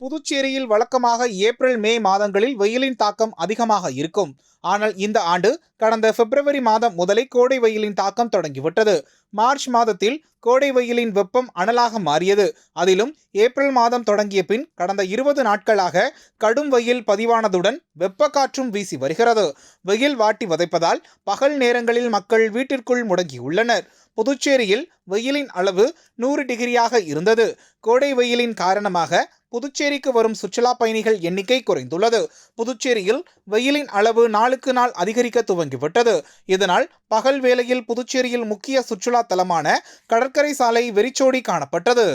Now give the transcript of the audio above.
புதுச்சேரியில் வழக்கமாக April May மாதங்களில் வெயிலின் தாக்கம் அதிகமாக இருக்கும். ஆனால் இந்த ஆண்டு கடந்த பிப்ரவரி மாதம் முதலே கோடை வெயிலின் தாக்கம் தொடங்கிவிட்டது. மார்ச் மாதத்தில் கோடை வெயிலின் வெப்பம் அனலாக மாறியது. அதிலும் ஏப்ரல் மாதம் தொடங்கிய பின் கடந்த இருபது நாட்களாக கடும் வெயில் பதிவானதுடன் வெப்பக்காற்றும் வீசி வருகிறது. வெயில் வாட்டி வதைப்பதால் பகல் நேரங்களில் மக்கள் வீட்டிற்குள் முடங்கியுள்ளனர். புதுச்சேரியில் வெயிலின் அளவு நூறு டிகிரியாக இருந்தது. கோடை வெயிலின் காரணமாக புதுச்சேரிக்கு வரும் சுற்றுலா பயணிகள் எண்ணிக்கை குறைந்துள்ளது. புதுச்சேரியில் வெயிலின் அளவு நாளுக்கு நாள் அதிகரிக்க துவங்கிவிட்டது. இதனால் பகல் வேளையில் புதுச்சேரியில் முக்கிய சுற்றுலா தலமான கடற்கரை சாலை வெறிச்சோடி காணப்பட்டது.